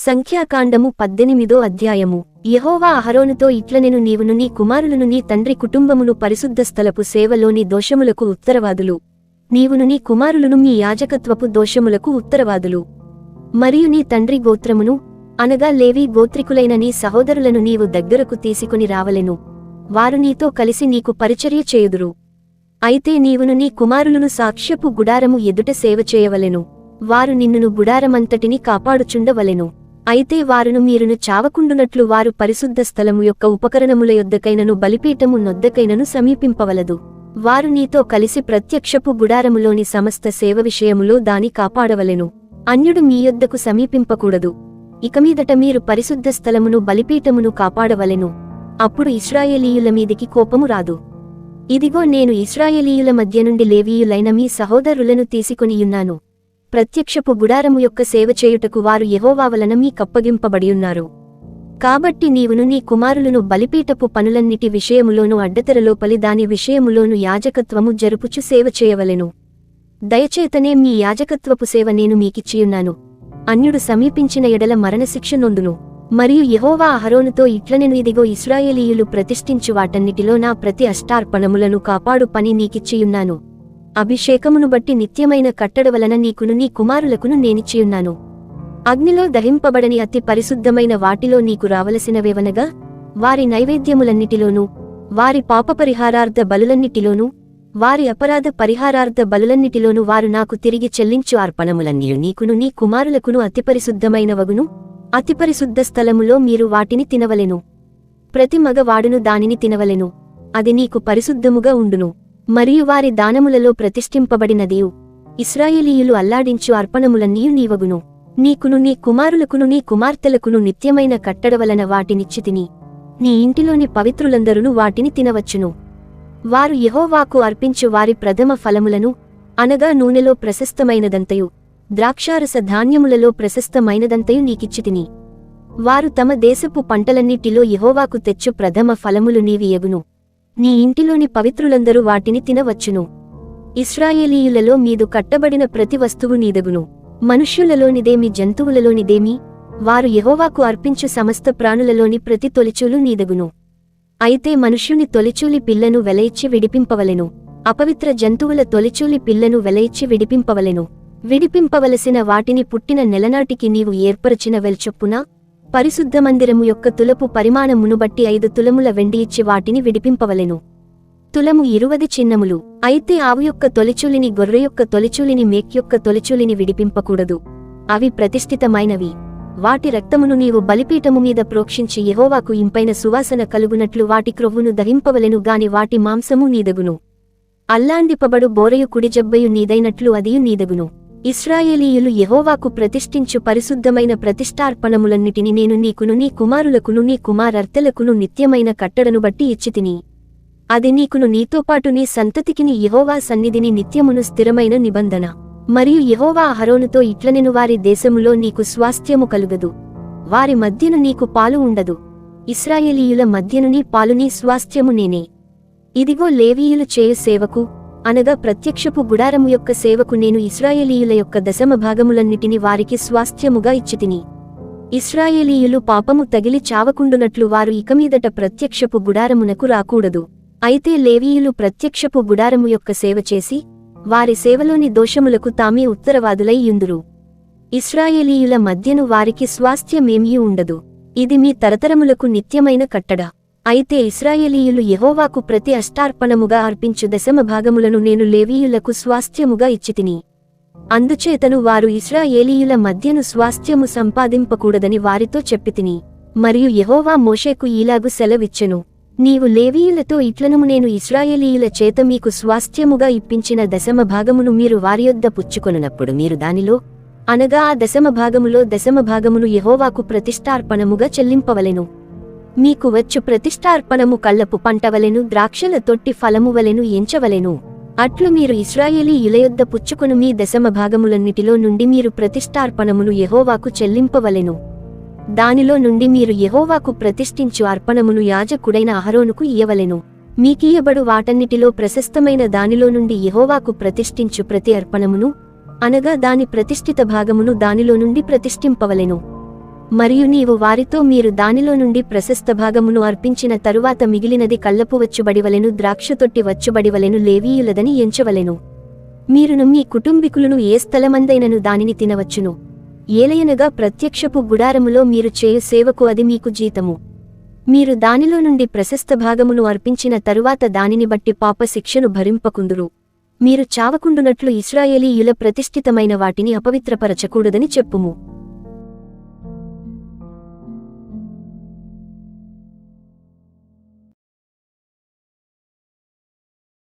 సంఖ్యాకాండము పద్దెనిమిదో అధ్యాయము. యహోవా అహరోనుతో ఇట్లనెను నీవును నీ కుమారులను నీ తండ్రి కుటుంబమును పరిశుద్ధ స్థలపు సేవలోని దోషములకు ఉత్తరవాదులు. నీవును నీ కుమారులను మీ యాజకత్వపు దోషములకు ఉత్తరవాదులు. మరియు నీ తండ్రి గోత్రమును అనగా లేవి గోత్రికులైన నీ సహోదరులను నీవు దగ్గరకు తీసుకుని రావలెను. వారు నీతో కలిసి నీకు పరిచర్య చేయుదురు. అయితే నీవును నీ కుమారులను సాక్ష్యపు గుడారము ఎదుట సేవ చేయవలెను. వారు నిన్నును గుడారమంతటిని కాపాడుచుండవలెను. అయితే వారును మీరును చావకుండునట్లు వారు పరిశుద్ధ స్థలము యొక్క ఉపకరణముల యొద్దకైనను బలిపీఠము నొద్దకైనను సమీపింపవలదు. వారు నీతో కలిసి ప్రత్యక్షపు గుడారములోని సమస్త సేవ విషయములో దాని కాపాడవలెను. అన్యుడు మీ యొద్దకు సమీపింపకూడదు. ఇకమీదట మీరు పరిశుద్ధ స్థలమును బలిపీఠమును కాపాడవలెను. అప్పుడు ఇస్రాయేలీయుల మీదికి కోపము రాదు. ఇదిగో నేను ఇస్రాయేలీయుల మధ్య నుండి లేవీయులైన మీ సహోదరులను తీసుకొనియున్నాను. ప్రత్యక్షపు గుడారము యొక్క సేవ చేయుటకు వారు యహోవావలన మీ కప్పగింపబడియున్నారు. కాబట్టి నీవును నీ కుమారులను బలిపీటపు పనులన్నిటి విషయములోను అడ్డతెరలోపలి దాని విషయములోను యాజకత్వము జరుపుచు సేవ చేయవలెను. దయచేతనే మీ యాజకత్వపు సేవ నేను మీకిచ్చియున్నాను. అన్యుడు సమీపించిన ఎడల మరణశిక్ష నొందును. మరియు యహోవా అహరోనుతో ఇట్లనెను ఇదిగో ఇస్రాయేలీయులు ప్రతిష్ఠించు వాటన్నిటిలో నా ప్రతి అష్టార్పణములను కాపాడు పని నీకిచ్చియున్నాను అభిషేకమును బట్టి నిత్యమైన కట్టడ వలన నీకును నీ కుమారులకును నేనిచ్చియున్నాను. అగ్నిలో దహింపబడని అతి పరిశుద్ధమైన వాటిలో నీకు రావలసినవేవనగా వారి నైవేద్యములన్నిటిలోనూ వారి పాపపరిహారార్థ బలులన్నిటిలోనూ వారి అపరాధ పరిహారార్థ బలులన్నిటిలోనూ వారు నాకు తిరిగి చెల్లించు అర్పణములన్నీయు నీకును నీ కుమారులకును అతిపరిశుద్ధమైనవగును అతిపరిశుద్ధ స్థలములో మీరు వాటిని తినవలెను. ప్రతి మగవాడును దానిని తినవలెను. అది నీకు పరిశుద్ధముగా ఉండును. మరియు వారి దానములలో ప్రతిష్ఠింపబడినదియు ఇస్రాయేలీయులు అల్లాడించు అర్పణములన్నీయు నీవగును. నీకును నీ కుమారులకును నీ కుమార్తెలకును నిత్యమైన కట్టడ వలన వాటినిచ్చితిని నీ ఇంటిలోని పవిత్రులందరును వాటిని తినవచ్చును. వారు యహోవాకు అర్పించు వారి ప్రథమ ఫలములను అనగా నూనెలో ప్రశస్తమైనదంతయు ద్రాక్షారస ధాన్యములలో ప్రశస్తమైనదంతయు నీకిచ్చితిని. వారు తమ దేశపు పంటలన్నిటిలో యహోవాకు తెచ్చు ప్రథమ ఫలములు నీవియగును. నీ ఇంటిలోని పవిత్రులందరూ వాటిని తినవచ్చును. ఇస్రాయేలీయులలో మీదు కట్టబడిన ప్రతి వస్తువు నీదగును. మనుష్యులలోనిదేమి జంతువులలోనిదేమి? వారు యహోవాకు అర్పించు సమస్త ప్రాణులలోని ప్రతి తొలిచూలు నీదగును. అయితే మనుష్యుని తొలిచూలి పిల్లను వెలయిచ్చి విడిపింపవలెను. అపవిత్ర జంతువుల తొలిచూలి పిల్లను వెలయిచ్చి విడిపింపవలెను. విడిపింపవలసిన వాటిని పుట్టిన నెలనాటికి నీవు ఏర్పరచిన వెల్చొప్పున పరిశుద్ధ మందిరము యొక్క తులపు పరిమాణమును బట్టి ఐదు తులముల వెండి ఇచ్చి వాటిని విడిపింపవలెను. తులము ఇరువది చిన్నములు. అయితే ఆవు యొక్క తొలిచూలిని గొర్రె యొక్క తొలిచూలిని మేక్ యొక్క తొలిచూలిని విడిపింపకూడదు. అవి ప్రతిష్ఠితమైనవి. వాటి రక్తమును నీవు బలిపీఠము మీద ప్రోక్షించి యహోవాకు ఇంపైన సువాసన కలుగునట్లు వాటి క్రొవ్వును దహింపవలెను గాని వాటి మాంసము నీదగును. అల్లాండిపబడు బోరయు కుడిజబ్బయు నీదైనట్లు అదియు నీదగును. ఇస్రాయేలీయులు యహోవాకు ప్రతిష్ఠించు పరిశుద్ధమైన ప్రతిష్టార్పణములన్నిటిని నేను నీకును నీ కుమారులకును నీ కుమారర్తెలకును నిత్యమైన కట్టడను బట్టి ఇచ్చితిని. అది నీకును నీతోపాటు నీ సంతతికిని యహోవా సన్నిధిని నిత్యమును స్థిరమైన నిబంధన. మరియు యహోవా అహరోనుతో ఇట్లనెను వారి దేశములో నీకు స్వాస్థ్యము కలుగదు. వారి మధ్యను నీకు పాలు ఉండదు. ఇస్రాయేలీయుల మధ్యను నీ పాలు నీ స్వాస్థ్యము నేనే. ఇదిగో లేవీయులు చేయు సేవకు అనగా ప్రత్యక్షపు గుడారము యొక్క సేవకు నేను ఇస్రాయేలీయుల యొక్క దశమ భాగములన్నిటిని వారికి స్వాస్థ్యముగా ఇచ్చితిని. ఇస్రాయేలీయులు పాపము తగిలి చావకుండునట్లు వారు ఇకమీదట ప్రత్యక్షపు గుడారమునకు రాకూడదు. అయితే లేవీయులు ప్రత్యక్షపు గుడారము యొక్క సేవ చేసి వారి సేవలోని దోషములకు తామే ఉత్తరవాదులై యుందురు. ఇస్రాయేలీయుల మధ్యను వారికి స్వాస్థ్యమేమీ ఉండదు. ఇది మీ తరతరములకు నిత్యమైన కట్టడ. అయితే ఇస్రాయేలీయులు యహోవాకు ప్రతి అష్టార్పణముగా అర్పించు దశమ భాగములను నేను లేవీయులకు స్వాస్థ్యముగా ఇచ్చితిని. అందుచేతను వారు ఇస్రాయేలీయుల మధ్యను స్వాస్థ్యము సంపాదింపకూడదని వారితో చెప్పితిని. మరియు యహోవా మోషేకు ఈలాగు సెలవిచ్చెను. నీవు లేవీయులతో ఇట్లనుము నేను ఇస్రాయేలీయుల చేత మీకు స్వాస్థ్యముగా ఇప్పించిన దశమ భాగమును మీరు వారియొద్ద పుచ్చుకొనున్నప్పుడు మీరు దానిలో అనగా ఆ దశమ భాగములో దశమ భాగమును యహోవాకు ప్రతిష్టార్పణముగా చెల్లింపవలెను. మీకు వచ్చు ప్రతిష్టార్పణము కళ్ళపు పంటవలెను ద్రాక్షల తొట్టి ఫలమువలెను ఎంచవలెను అట్లు మీరు ఇస్రాయేలీ యులయొద్ద పుచ్చుకును మీ దశమ భాగములన్నిటిలో నుండి మీరు ప్రతిష్టార్పణమును యహోవాకు చెల్లింపవలెను. దానిలో నుండి మీరు యహోవాకు ప్రతిష్ఠించు అర్పణమును యాజకుడైన అహరోనుకు ఇయ్యవలెను. మీకీయబడు వాటన్నిటిలో ప్రశస్తమైన దానిలో నుండి యహోవాకు ప్రతిష్ఠించు ప్రతి అర్పణమును అనగా దాని ప్రతిష్ఠిత భాగమును దానిలో నుండి ప్రతిష్ఠింపవలెను. మరియు నీవు వారితో మీరు దానిలో నుండి ప్రశస్త భాగమును అర్పించిన తరువాత మిగిలినది కళ్ళపు వచ్చుబడివలెను ద్రాక్షతొట్టి వచ్చుబడివలెను లేవీయులదని ఎంచవలెను. మీరును మీ కుటుంబీకులను ఏ స్థలమందైనను దానిని తినవచ్చును. ఏలయనగా ప్రత్యక్షపు గుడారములో మీరు చేయు సేవకు అది మీకు జీతము. మీరు దానిలో నుండి ప్రశస్త భాగమును అర్పించిన తరువాత దానిని బట్టి పాప శిక్షను భరింపకుందురు. మీరు చావకుండునట్లు ఇస్రాయేలీయుల ప్రతిష్ఠితమైన వాటిని అపవిత్రపరచకూడదని చెప్పుము.